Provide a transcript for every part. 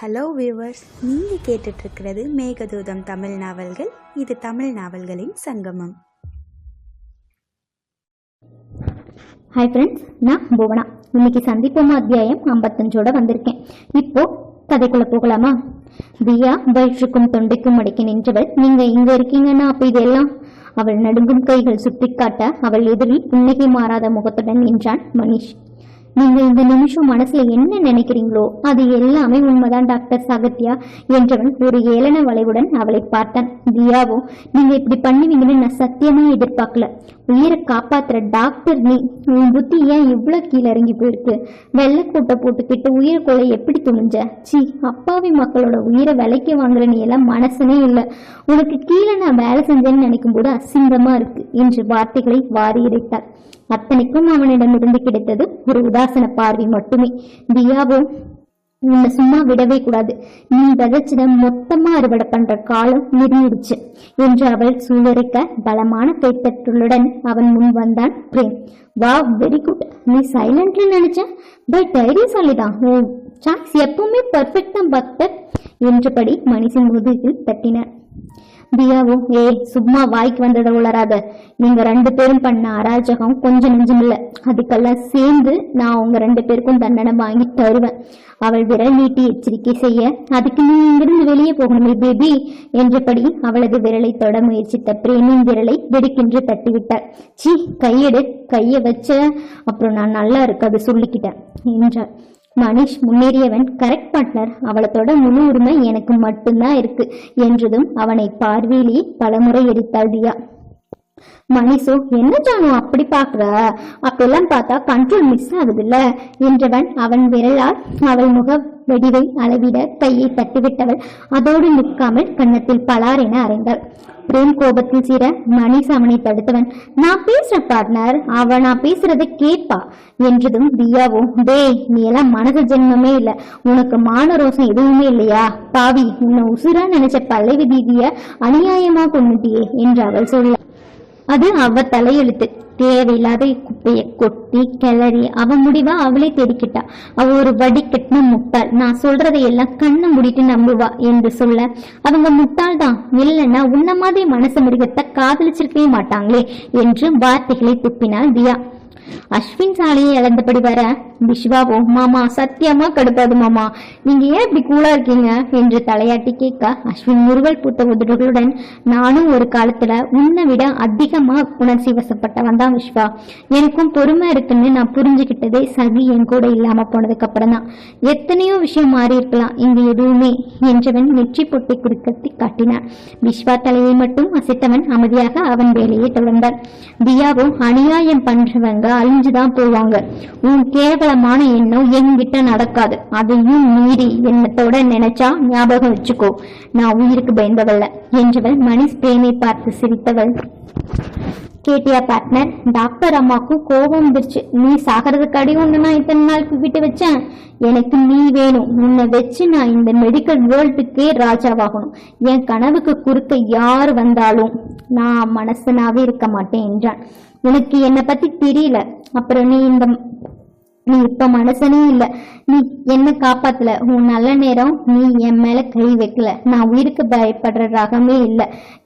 Hello viewers நீங்கள் கேட்டுட்ருக்கிறது மேகதூதம் தமிழ் நாவல்கள். இது தமிழ் நாவல்களின் சங்கமம். ஹாய் ஃப்ரெண்ட்ஸ் நான் புவனா. இன்னைக்கு சந்திப்போம் அத்தியாயம் ஐம்பத்தஞ்சோட வந்திருக்கேன். இப்போ கதைக்குள்ள போகலாமா? தியா வயிற்றுக்கும் தொண்டைக்கும் அடக்கி நின்றவள் நீங்க இங்க இருக்கீங்கன்னா அப்ப இதெல்லாம்? அவள் நடுங்கும் கைகள் சுட்டிக்காட்ட அவள் எதிரில் புன்னகை மாறாத முகத்துடன் நின்றான் மனிஷ் நீங்க இந்த நிமிஷம் மனசுல என்ன நினைக்கிறீங்களோ அது எல்லாமே உண்மைதான் டாக்டர் சாகத்யா என்றவன் ஒரு ஏளன வளைவுடன் அவளை பார்த்தான். தியாவோ நீங்க இப்படி பண்ணுவீங்கன்னு நான் சத்தியமா எதிர்பார்க்கல. உயிரை காப்பாத்துற டாக்டர் நீ உன் புத்தி ஏன் இவ்வளவு கீழே இறங்கி போயிருக்கு? வெள்ளக்கூட்டை போட்டுக்கிட்டு உயிரை கொலை எப்படி துணிஞ்ச? சி அப்பாவி மக்களோட உயிரை விலைக்கு வாங்குற நீ எல்லாம் மனசுனே இல்லை. உனக்கு கீழே நான் வேலை செஞ்சேன்னு நினைக்கும் போது அசிங்கமா இருக்கு என்று வார்த்தைகளை வாரி இறைத்தாள். அத்தனைக்கும் அவனிடமிருந்து கிடைத்தது ஒரு உதாசன பார்வை மட்டுமே. தியாவோ உன்னை சும்மா விடவே கூடாது. நீ விதைச்சத மொத்தமா அறுவடை பண்ற காலம் நெருங்கிடுச்சு என்று அவள் சூழறிக்க பலமான கைத்தட்டுடன் அவன் முன் வந்தான் பிரேம். வா வெரி குட் நீ சைலண்ட்ல நினைச்ச? பட் தைரியசாலிதான். ஓ சாய்ஸ் எப்பவுமே பர்ஃபெக்ட் தான் பக்தர் என்றபடி மனுஷன் முதுகில் தட்டினார். தியாவும் ஏய் சும்மா வாய்க்கு வந்ததை உளராத நீங்க ரெண்டு பேரும் பண்ண அராஜகம் கொஞ்சம் நெஞ்சம் இல்ல. அதுக்கெல்லாம் சேர்ந்து நான் உங்க ரெண்டு பேருக்கும் தண்டனை வாங்கி தருவேன். அவள் விரல் நீட்டி எச்சரிக்கை செய்ய அதுக்கு நீ இங்கிருந்து வெளியே போகணுமே பேபி என்றபடி அவளது விரலை தொட முயற்சித்த பிரேமின் விரலை வெடிக்கென்று தட்டிவிட்டார் சி கையெடு கையை வச்ச அப்புறம் நான் நல்லா இருக்காது சொல்லிக்கிட்டேன் என்றார் மனிஷ் முன்னேறியவன் கரெக்ட் பார்ட்னர் அவளத்தோட முழு உரிமை எனக்கு மட்டும்தான் இருக்கு என்றதும் அவனை பார்வையிலேயே பலமுறை எடுத்தாள் தியா. மணிசு என்ன ஜானு அப்படி பாக்குற அப்பெல்லாம் பார்த்தா கண்ட்ரோல் மிஸ் ஆகுதுல்ல? என்றவன் அவன் விரலால் அவள் முக வெடிவை அளவிட கையை தட்டிவிட்டவள். அதோடு நிற்காமல் கன்னத்தில் பலார் என அறைந்தாள். பிரேம் கோபத்தில் சீர மணிஷ் அவனை தடுத்தவன். நான் பேசுற பார்ட்னர். அவ நான் பேசுறதை கேட்பா. என்றதும் தியாவும் டேய் நீ எல்லாம் மனத ஜென்மமே இல்ல. உனக்கு மான ரோசம் எதுவுமே இல்லையா? பாவி உன்னை உசுரா நினைச்ச பல்லவி தீதிய அநியாயமா கொண்டுட்டியே என்று அவள் சொல்ல அது அவ தலையெழுத்து. தேவையில்லாத குப்பையை கொட்டி கிளறி அவ முடிவா அவளே தேடிக்கிட்டா. அவ ஒரு வடிக்கட்டின முட்டாள். நான் சொல்றதை எல்லாம் கண்ணை முடிட்டு நம்புவா என்று சொல்ல அவங்க முட்டாள் தான். இல்லைன்னா உன்ன மாதிரி மனசு மிருகத்தை காதலிச்சிருக்கவே மாட்டாங்களே என்று வார்த்தைகளை துப்பினாள் தியா. அஸ்வின் சாலையை இழந்தபடி வர விஸ்வாவோ மாமா சத்தியமா கடுப்பாது மாமா. நீங்க ஏன் இப்படி கூலா இருக்கீங்க? என்று தலையாட்டி கேட்க அஸ்வின் முருகல் பூத்த உதடுகளுடன் நானும் ஒரு காலத்துல உன்னை விட அதிகமா உணர்ச்சி வசப்பட்டவன் தான் விஸ்வா எனக்கும் பொறுமை இருக்குன்னு நான் புரிஞ்சுக்கிட்டதே சகி என் கூட இல்லாம போனதுக்கு அப்புறம் தான். எத்தனையோ விஷயம் மாறி இருக்கலாம். இங்கு எதுவுமே என்றவன் நெற்றி பொட்டை குறுக்கத்தி காட்டினான். விஸ்வா தலையை மட்டும் அசைத்தவன் அமைதியாக அவன் வேலையை தொடர்ந்தான் தியாவும் அநியாயம் பண்றவங்க அழிஞ்சுதான் போவாங்க. உன் கேவலமான எண்ணம் என்கிட்ட நடக்காது. அதையும் மீறி எண்ணத்தோட நினைச்சா ஞாபகம் வச்சுக்கோ. நான் உயிருக்கு பயந்தவல்ல. என்றவள் மணிஷ் பிரேமை பார்த்து சிரித்தவள். கேட்டியா பார்ட்னர் டாக்டர் அம்மாக்கும் கோபம் வந்துருச்சு. நீ சாகிறதுக்காடி ஒன்று நான் இத்தனை நாளுக்கு விட்டு வச்சேன்? எனக்கு நீ வேணும். உன்னை வச்சு நான் இந்த மெடிக்கல் வேர்ல்டுக்கே ராஜாவாகணும். என் கனவுக்கு குறுக்க யார் வந்தாலும் நான் மனசனாவே இருக்க மாட்டேன் என்றான். உனக்கு என்னை பத்தி தெரியல. அப்புறம் நீ இந்த நீ இப்ப மனசனே இல்ல. நீ என்ன காப்பாத்தல? உன் நல்ல நேரம் நீ என் மேல கை வைக்கல. நான் உயிருக்கு பயப்படுற ரகமே இல்ல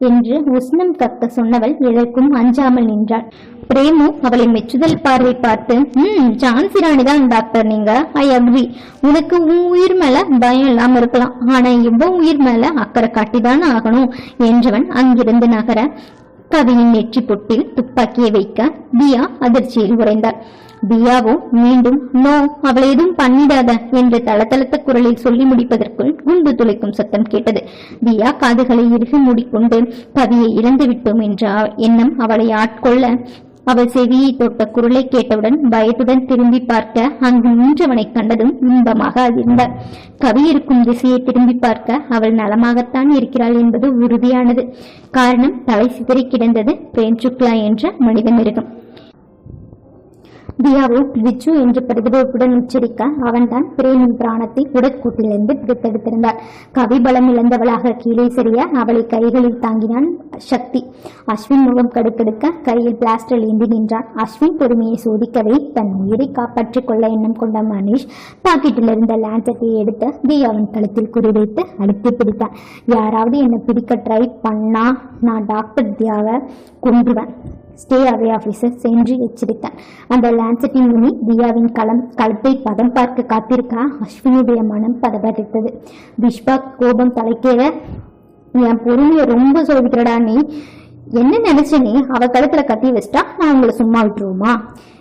என்று உஷ்ணம் கக்க சொன்னவள் எதற்கும் அஞ்சாமல் நின்றாள். பிரேமு அவளை மெச்சுதல் பார்வை பார்த்து ம் ஜான்சி ராணி தான் டாக்டர் நீங்க? ஐ அக்ரி உனக்கு உன் உயிர் மேல பயம் இல்லாம இருக்கலாம். ஆனா இவ்வளவு உயிர் மேல அக்கறை காட்டிதான் ஆகணும் என்றவன் அங்கிருந்து நகர கவியின் நெற்றி பொட்டில் துப்பாக்கியை வைக்க தியா அதிர்ச்சியில் உறைந்தார். தியாவோ மீண்டும் நோ அவளை எதுவும் பண்ணிடாத என்று தளதளத்த குரலில் சொல்லி முடிப்பதற்குள் குண்டு துளைக்கும் சத்தம் கேட்டது. தியா காதுகளை இறுகி மூடிக்கொண்டு கவியை இழந்து விட்டோம் என்ற எண்ணம் அவளை ஆட்கொள்ள அவள் செவியை தொட்ட குரலை கேட்டவுடன் பயத்துடன் திரும்பி பார்க்க அங்கு நின்றவனை கண்டதும் இன்பமாக அதிர்ந்தார் கவி இருக்கும் திசையை திரும்பி பார்க்க அவள் நலமாகத்தான் இருக்கிறாள் என்பது உறுதியானது. காரணம் தலை சிதறி கிடந்தது பிரேம் சுக்லா என்ற மனித மிருகம் தியாவை பிடிச்சு என்று பிரதிபலிப்புடன் உச்சரிக்க அவன்தான் பிரேமின் பிராணத்தை உடற்கூட்டிலிருந்து பிடித்தெடுத்திருந்தார் கவிபலம் இழந்தவளாக கீழே சரிய அவளை கைகளில் தாங்கினான் சக்தி. அஸ்வின் முகம் கடுக்கெடுக்க கையில் பிளாஸ்டர் ஏந்தி நின்றான். அஸ்வின் பொறுமையை சோதிக்கவே தன் உயிரை காப்பாற்றிக் கொள்ள எண்ணம் கொண்ட மனிஷ் பாக்கெட்டில் இருந்த லான்சத்தை எடுத்து தியாவின் கழுத்தில் குறிவைத்து அழுத்தி பிடித்தான். யாராவது என்னை பிடிக்க ட்ரை பண்ணா நான் டாக்டர் தியாவை கொன்றுவேன். ஸ்டே அவே ஆஃபீஸர் சென்று எச்சரித்தான் அந்த லான்செட்டின் நுனி தியாவின் களம் களத்தை பதம் பார்க்க காத்திருக்கா? அஸ்வினியுடைய மனம் பதபதித்தது. பிஷ்பா கோபம் தலைக்கேற என் பொறுமையை ரொம்ப சோதிக்கிறடா நீ. என்ன நினைச்சேனே அவ கழுத்துல கத்தி வச்சிட்டா நான் உங்களை சும்மா விட்டுருவோமா?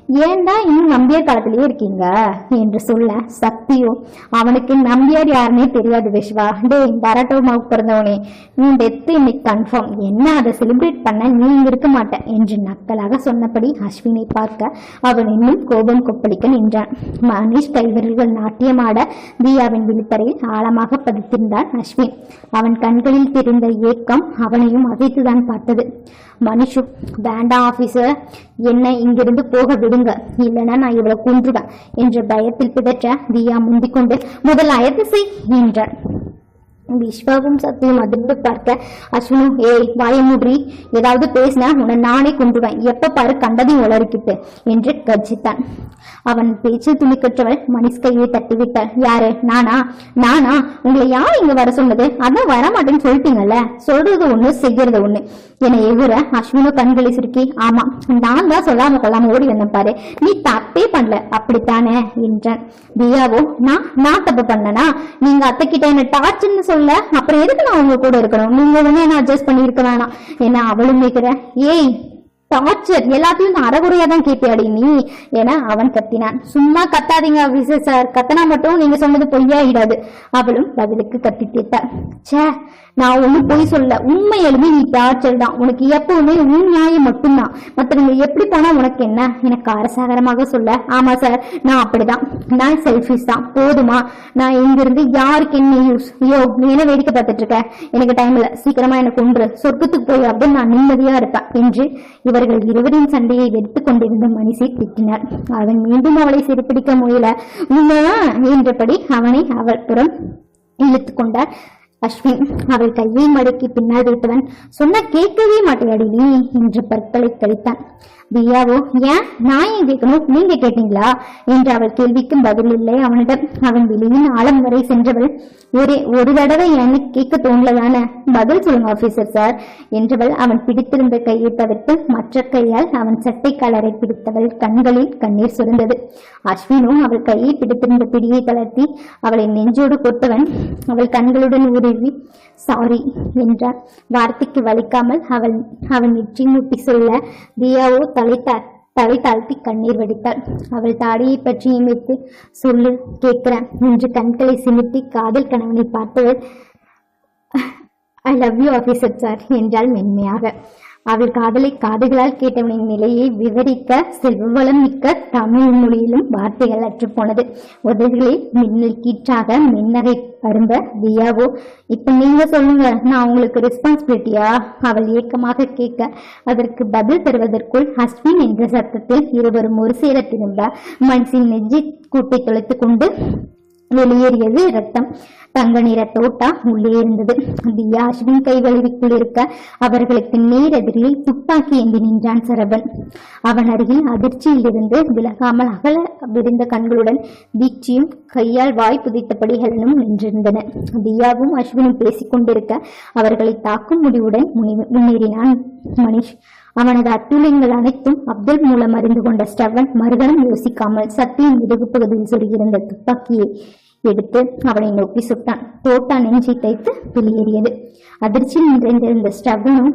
ஏன்டா இன்னும் நம்பியார் காலத்திலேயே இருக்கீங்க? என்று சொல்ல சக்தியோ அவனுக்கு நம்பியார் யாருன்னே தெரியாது விஸ்வா டேய் பரட்டோமாவுக்கு பிறந்தவனே. நீ டெத்து இன்னைக்கு கன்ஃபார்ம் என்ன அதை செலிப்ரேட் பண்ண? நீ இங்க இருக்க மாட்ட என்று நக்கலாக சொன்னபடி அஸ்வினை பார்க்க அவன் இன்னும் கோபம் கொப்பளிக்க நின்றான். மனிஷ் கைவிரல்கள் நாட்டியமாட தியாவின் விழித்தரையில் ஆழமாக பதித்திருந்தான் அஸ்வின். அவன் கண்களில் தெரிந்த ஏக்கம் அவனையும் அதைத்துதான் பார்த்தது. மனுஷு வேண்டாம் ஆபீசர் என்ன இங்கிருந்து போக விடுங்க இல்லைன்னா நான் இவளை கொன்றுவேன் என்ற பயத்தில் பிதற்ற தியா முந்திக்கொண்டு முதல் முதலாய செய் என்றார் விஸ்வாவும் சத்தியும் அதிர்ந்து பார்க்க அஸ்வினு ஏய் வாயமுடி ஏதாவது பேசினா உன்னை நானே கொன்றுவேன். எப்ப பாரு கண்டதையும் உளறிக்கிட்டு என்று கர்ஜித்தான். அவன் பேச்சில் துணிக்கற்றவள் மனிஷ் கையை தட்டிவிட்டாள். யாரு? நானா? நானா? உங்களை யார் இங்க வர சொன்னது? அதான் வர மாட்டேன்னு சொல்லிட்டீங்கல்ல? சொல்றது ஒண்ணு செய்யறது ஒண்ணு. என்னை எகுற அஸ்வினு கண்களை சுருக்கி ஆமா நான் தான் சொல்லாம கொள்ளாம ஓடி வந்தேன் பாரு. நீ தப்பே பண்ணல. அப்படித்தானே? என்றான். தியாவோ நான் நான் தப்பு பண்ணனா? நீங்க அத்தை கிட்ட என்ன டார்ச்சர்னு சொல்ல அப்புறம் எதுக்கு நான் உங்க கூட இருக்கணும்? நீங்க ஒண்ணு என்ன அட்ஜஸ்ட் பண்ணியிருக்க வேணாம். என்ன அவளும் கேக்குற ஏய் டார்ச்சர் எல்லாத்தையும் நான் அறகுறையா தான் கேட்டியாடி நீ என அவன் கத்தினான். சும்மா கத்தாதீங்க ஆபீசர் சார். கத்தனா மட்டும் நீங்க சொன்னது பொய்யாயிடாது. அவளும் பதிலுக்கு கத்தி தீர்த்தாள் ச்சே நான் ஒண்ணும் பொய் சொல்ல உண்மை எழுதி நீ டார்ச்சர் தான். உனக்கு எப்பவுமே உன் நியாயம் மட்டும் மட்டும்தான் மத்தவங்க எப்படி போனா உனக்கு என்ன? எனக்கு அரசாகரமாக சொல்ல. ஆமா சார் நான் அப்படிதான். நான் செல்ஃபிஷ் தான். போதுமா? நான் இங்கிருந்து யாருக்கு என்ன யூஸ் ஐயோ நீ என்ன வேடிக்கை பார்த்துட்டு இருக்க. எனக்கு டைம் இல்ல. சீக்கிரமா எனக்கு ஒன்று சொர்க்கத்துக்கு போய் அப்படின்னு நான் நிம்மதியா இருப்பேன். என்று இவர்கள் இருவரின் சண்டையை வெறுத்து கொண்டிருந்த மனுஷை திட்டினார். அவன் மீண்டும் அவளை சிறுபிடிக்க முயல. உண்மையா என்றபடி அவனை அவள் புறம் இழுத்து கொண்டார். அஸ்வின் அவள் கையை மடக்கி பின்னால் வைத்தவன் சொன்ன கேட்கவே மாட்டேயாடி நீ என்று பற்களை கழித்தான் தியாவோ ஏன்? நான் ஏன் கேட்கணும்? நீங்க கேட்டீங்களா? என்று அவள் கேள்விக்கும் பதில் இல்லை. அவனிடம் அவன் வெளியின் ஆழம் வரை சென்றவள். ஒரே ஒரு தடவை எனக்கு கேட்க தோணலதான பதில் சொல்லுங்க ஆபீசர் சார் என்றவள் அவன் பிடித்திருந்த கையை தவிர்த்து மற்ற கையால் அவன் சட்டை கலரை பிடித்தவள் கண்களில் கண்ணீர் சுருந்தது அஸ்வினும் அவள் கையை பிடித்திருந்த பிடியை தளர்த்தி அவளை நெஞ்சோடு கொட்டவன் அவள் கண்களுடன் உருவி சாரி என்ற வார்த்தைக்கு வலிக்காமல் அவள் அவன் நெற்றி முட்டி சொல்ல தியாவோ தலை தலை தாழ்த்தி கண்ணீர் வடித்தாள். அவள் தாடியை பற்றி இமைத்து சொல்லு கேட்கிறேன். என்று கண்களை சிமிட்டி காதல் கணவனை பார்த்தவள் I love you officer sir என்றால் மென்மையாக. அவள் காதலை காதுகளால் கேட்டவனின் நிலையை விவரிக்க செல்வவளம் மிக்க தமிழ் மொழியிலும் வார்த்தைகள் அற்றுப்போனது. உதவிகளை மின்னல் கீற்றாக மின்னகை அரும்ப தியாவோ இப்ப நீங்க சொல்லுங்க நான் உங்களுக்கு ரெஸ்பான்சிபிலிட்டியா அவள் ஏக்கமாக கேட்க அதற்கு பதில் தருவதற்குள் அஸ்வின் என்ற சத்தத்தில் இருவரும் ஒரு சேர திரும்ப மனசின் நெஞ்சி கூட்டை தொலைத்துக் கொண்டு வெளியேறியது ரத்தம் தங்க நிற தோட்டா உள்ளே இருந்தது. தியா அஸ்வின் கைவழுவிக்குள் இருக்க அவர்களுக்கு நேரெதிரில் துப்பாக்கி ஏந்தி நின்றான் சரவன். அவன் அருகில் அதிர்ச்சியில் இருந்து விலகாமல் அகல விரிந்த கண்களுடன் தீட்சியும் கையால் வாய் புதைத்தபடி ஹெலனும் நின்றிருந்தன. தியாவும் அஸ்வினும் பேசிக்கொண்டிருக்க அவர்களை தாக்கும் முடிவுடன் முன்னேறினான். மணிஷ் அவனது அத்துளைங்கள் அனைத்தும் அப்துல் மூலம் அறிந்து கொண்ட ஸ்டவன் மறுகணம் யோசிக்காமல் சத்தியின் முதுகு பகுதியில் சொருகியிருந்த துப்பாக்கியை எடுத்து அவனை நோக்கி சுட்டான். தோட்டா நெஞ்சை தைத்து வெளியேறியது. அதிர்ச்சியில் நிறைந்திருந்த ஸ்டவனும்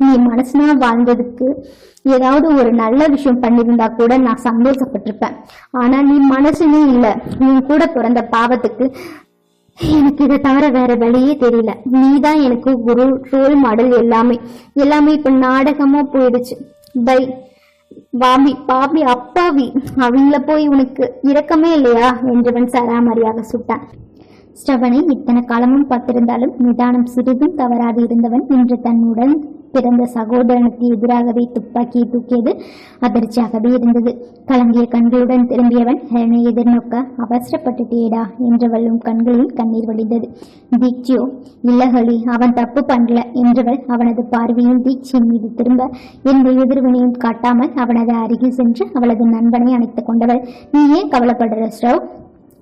நீ மனசுனா வாழ்ந்ததுக்கு ஏதாவது ஒரு நல்ல விஷயம் பண்ணியிருந்தா கூட நான் சந்தோஷப்பட்டிருப்பேன். ஆனா நீ மனசுனே இல்லை. நீ கூட பிறந்த பாவத்துக்கு எனக்கு இதை தவிர வேற வழியே தெரியல. நீதான் எனக்கு குரு ரோல் மாடல் எல்லாமே. எல்லாமே இப்ப நாடகமா போயிடுச்சு. பை பாபி பாபி அப்பாவி. அவங்கள போய் உனக்கு இரக்கமே இல்லையா? என்றவன் சராமரியாக சுட்டான். ஸ்டவனை இத்தனை காலமும் பார்த்திருந்தாலும் நிதானம் சிறிதும் தவறாது இருந்தவன் இன்று தன்னுடன் பிறந்த சகோதரனுக்கு எதிராகவே துப்பாக்கியை தூக்கியது அதிர்ச்சியாகவே இருந்தது. கலங்கிய கண்களுடன் திரும்பியவன் ஹெலனை எதிர்நோக்க அவசரப்பட்டுட்டேடா என்றவளும் கண்களில் கண்ணீர் வடிந்தது தீக்ஷியோ இல்லகளி அவன் தப்பு பண்ணல என்றவள் அவனது பார்வையும் தீக்ஷியின் மீது திரும்ப எந்த எதிர்வினையும் காட்டாமல் அவனது அருகில் சென்று அவளது நண்பனை அணைத்துக் கொண்டவள். நீ ஏன் கவலைப்படுற ஸ்ரவ்?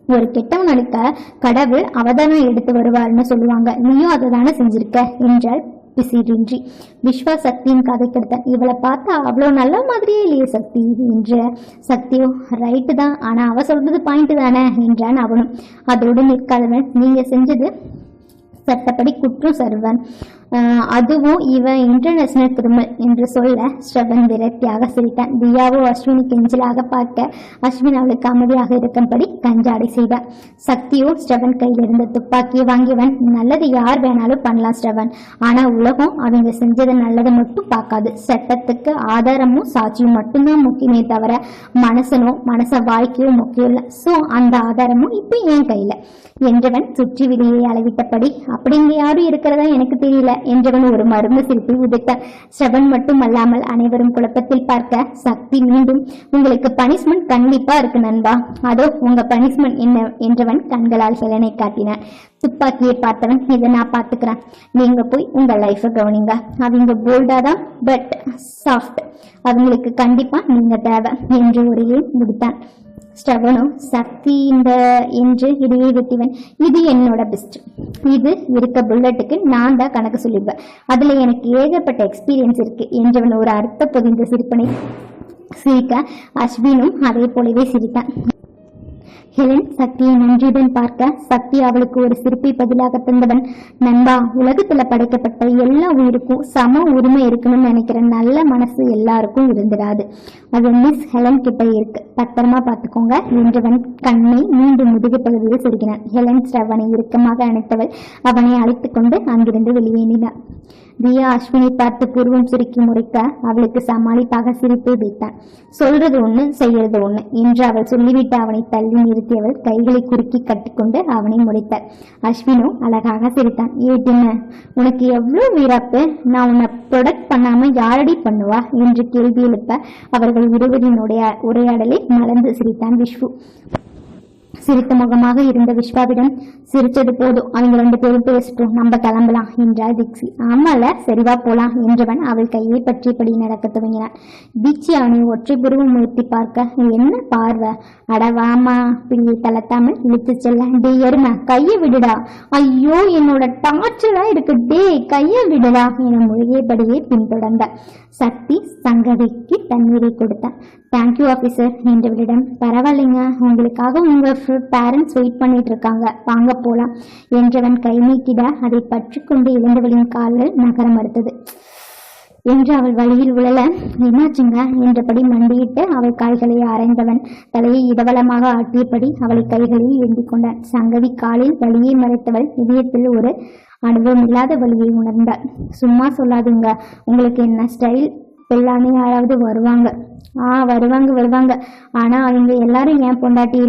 ஒரு கெட்டவன் அளிக்க கடவுள் அவதானம் எடுத்து வருவார்னு சொல்லுவாங்க. நீயும் அதை தானே செஞ்சிருக்க? என்றாள் பிசிறின்றி விஸ்வா சக்தியின் கதை கெடுத்தான். இவளை பார்த்தா அவ்வளோ நல்ல மாதிரியே இல்லையே சக்தி. என்ற சக்தியோ ரைட்டு தான். ஆனா அவ சொல்றது பாயிண்ட் தானே என்றான் அவனும். அதோடு நிற்காதவன் நீங்க செஞ்சது சட்டப்படி குற்றம் சர்வன். அதுவும் இவன் இன்டர்நேஷனல் திருமல் என்று சொல்ல ஸ்ரவன் விரக்தியாக சிரித்தான். தியாவோ அஸ்வினி கெஞ்சலாக பார்க்க அஸ்வின் அவளுக்கு அமைதியாக இருக்கும்படி கஞ்சாடை செய்தார். சக்தியோ ஸ்ரவன் கையில் இருந்த துப்பாக்கியை வாங்கியவன் நல்லது யார் வேணாலும் பண்ணலாம் ஸ்ரவன். ஆனா உலகம் அவங்க செஞ்சது நல்லதை மட்டும் பார்க்காது. சட்டத்துக்கு ஆதாரமும் சாட்சியும் மட்டும்தான் முக்கியமே தவிர மனசனோ மனச வாழ்க்கையோ முக்கியம் இல்லை. ஸோ அந்த ஆதாரமும் இப்போ என் கையில. என்றவன் சுற்றி விதியை அளவிட்டபடி அப்படிங்க யாரும் இருக்கிறதா எனக்கு தெரியல. என்றவன் ஒரு மருந்து சிரிப்பை உதித்தான் ஸ்ரவன் மட்டும் அல்லாமல் அனைவரும் குழப்பத்தில் பார்க்க சக்தி மீண்டும் உங்களுக்கு பனிஷ்மெண்ட் கண்டிப்பா இருக்கு நண்பா. அதோ உங்க பனிஷ்மெண்ட் என்ன? என்றவன் கண்களால் ஹெலனை காட்டினான் துப்பாக்கியை பார்த்தவன் இதை நான் பார்த்துக்கிறேன். நீங்க போய் உங்க லைஃபை கவனிங்க. அவங்க போல்டா தான் பட் சாஃப்ட் அவங்களுக்கு கண்டிப்பா நீங்க தேவை என்று ஒரே முடித்தான். ஸ்டவனோ சக்தி இந்த என்று இடையே வெட்டிவன். இது என்னோட பெஸ்ட் இது இருக்க புல்லட்டுக்கு நான் தான் கணக்கு சொல்லிடுவேன் அதுல எனக்கு ஏகப்பட்ட எக்ஸ்பீரியன்ஸ் இருக்கு. என்றவன் ஒரு அர்த்த பொதிந்த சிரிப்பனை சிரிக்க அஸ்வினும் அதே போலவே சிரித்தான். ஹெலன் சக்தியை நன்றியுடன் பார்க்க சக்தி அவளுக்கு ஒரு சிரிப்பை பதிலாக தந்தவன் நண்பா உலகத்துல படைக்கப்பட்ட எல்லா உயிருக்கும் சம உரிமை இருக்கணும்னு நினைக்கிற நல்ல மனசு எல்லாருக்கும் இருந்துடாது அது மிஸ் ஹெலன் கிட்ட இருக்கு. பத்திரமா பார்த்துக்கோங்க என்றவன் கண்ணை மீண்டும் முதுகு பகுதியில் செருகினான். ஹெலன் ஸ்ரவனை இறுக்கமாக அணைத்தவள் அவனை அழைத்துக் கொண்டு அங்கிருந்து வெளியேறினான் தியா அஸ்வினை பார்த்து பூர்வம் சுருக்கி முறைக்க அவளுக்கு சமாளிப்பாக சிரிப்பை வைத்தான் சொல்றது ஒண்ணு செய்யறது ஒண்ணு. என்று அவள் சொல்லிவிட்டு அவனை தள்ளி நிறுத்தியவள் கைகளை குறுக்கி கட்டிக்கொண்டு அவனை முறைத்தாள் அஸ்வினோ அழகாக சிரித்தான். ஏட்டின உனக்கு எவ்வளவு வீராப்பு? நான் உன்னை ப்ரொடக்ட் பண்ணாம யாரடி பண்ணுவா? என்று கேள்வி எழுப்ப அவர்கள் இருவரின் உரையாடலை மறந்து சிரித்தான் விஷ்ணு. சிரித்த முகமாக இருந்த விஸ்வாவிடம் சிரிச்சது போதும். அவங்க ரெண்டு பேரும் பேசட்டும் நம்ம கிளம்பலாம் என்றாள் தீக்ஷி. ஆமால சரிவா போலாம் என்றவன் அவள் கையை பற்றியபடி நடக்க துவங்கினான். தீக்ஷி அவனை ஒற்றை புருவம் முயற்சி பார்க்க. என்ன பார்வை? அட வாமா பிடியை தளர்த்தாமல் இழுத்து செல்ல. டே எருமை கையை விடுடா. ஐயோ என்னோட டார்ச்சரா இருக்கு. டே கையை விடுடா என முழுகியபடியே பின்தொடர்ந்த சக்தி சங்கதிக்கு தண்ணீரை கொடுத்தான். தேங்க்யூ ஆஃபீஸர் என்றவளிடம். பரவாயில்லைங்க. உங்களுக்காக உங்க பேரண்ட்ஸ் வெயிட் பண்ணிட்டு இருக்காங்க வாங்க போலாம். என்றவன் கை நீக்கிட அதை பற்றி கொண்டு இழந்தவளின் கால்கள் நகர மறுத்தது. என்று அவள் வழியில் உழல என்னாச்சுங்க? என்றபடி மண்டியிட்டு அவள் கால்களை அரைந்தவன் தலையை இடவலமாக ஆட்டியபடி அவளை கைகளில் ஏந்தி கொண்டான். சங்கவி காலில் வழியை மறைத்தவள் இதயத்தில் ஒரு அனுபவமில்லாத வழியை உணர்ந்தாள். சும்மா சொல்லாதீங்க. உங்களுக்கு என்ன ஸ்டைல் எல்லாமே யாராவது வருவாங்க. ஆ வருவாங்க வருவாங்க. ஆனா அவங்க எல்லாரும் ஏன் பொண்டாட்டி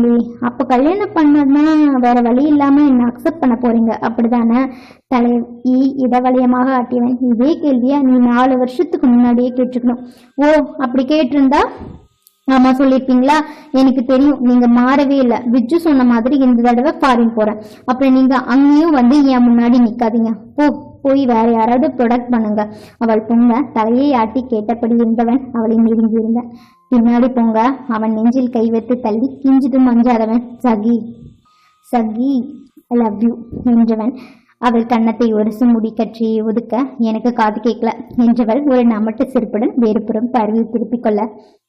அப்ப கல்யாணம் பண்ணதுன்னா வேற வழி இல்லாம என்ன அக்செப்ட் பண்ண போறீங்க? அப்படிதானே? தலை ஈ இடவலயமாக ஆட்டியவன். இதே கேள்வியா நீ நாலு வருஷத்துக்கு முன்னாடியே கேட்டுக்கணும் ஓ அப்படி கேட்டிருந்தா? ஆமா சொல்லியிருக்கீங்களா? எனக்கு தெரியும். நீங்க மாறவே இல்லை. விஜு சொன்ன மாதிரி இந்த தடவை ஃபாரின் போறேன். அப்புறம் நீங்க அங்கேயும் வந்து என் முன்னாடி நிக்காதீங்க. ஓ போய் வேற யாராவது ப்ரொடக்ட் பண்ணுங்க அவள் பொங்க தலையை ஆட்டி கேட்டபடி இருந்தவன் அவளை நெருங்கியிருந்தான் பின்னாடி போங்க அவன் நெஞ்சில் கை வைத்து தள்ளி கிஞ்சிதும் அஞ்சாதவன் சகி சகி ஐ லவ் யூ என்றவன். அவள் கன்னத்தை ஒருசு முடி கற்றி ஒதுக்க எனக்கு காது கேட்கல என்றவள் ஒரு நமட்டு சிரிப்புடன் வேறுபுறம் பார்வையை திருப்பிக் கொள்ள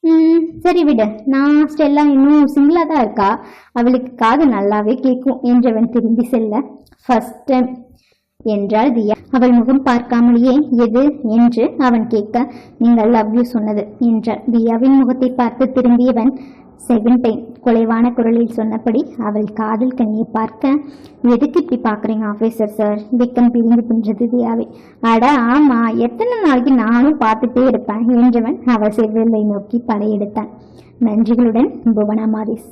"ம், சரி விடு. நான் ஸ்டெல்லா இன்னும் சிங்கிளா தான் இருக்கா? அவளுக்கு காது நல்லாவே கேட்கும் என்றவன் திரும்பி செல்ல ஃபர்ஸ்ட் டைம் என்றாள் தியா. அவள் முகம் பார்க்காமலேயே எது? என்று அவன் கேட்க நீங்கள் லவ் யூ சொன்னது என்றாள். தியாவின் முகத்தை பார்த்து திரும்பியவன் செகண்ட் டைம் குலைவான குரலில் சொன்னபடி அவள் காதல் கண்ணியை பார்க்க எதுக்கு இப்படி பார்க்குறீங்க ஆஃபீஸர் சார் விக்கம் பிரிந்து பின்றது தியாவை. அட ஆமா எத்தனை நாளைக்கு நானும் பார்த்துட்டே இருப்பேன் என்றவன் அவள் செவ்வில்லை நோக்கி படையெடுத்தான். நன்றிகளுடன் புவனா மாரிஸ்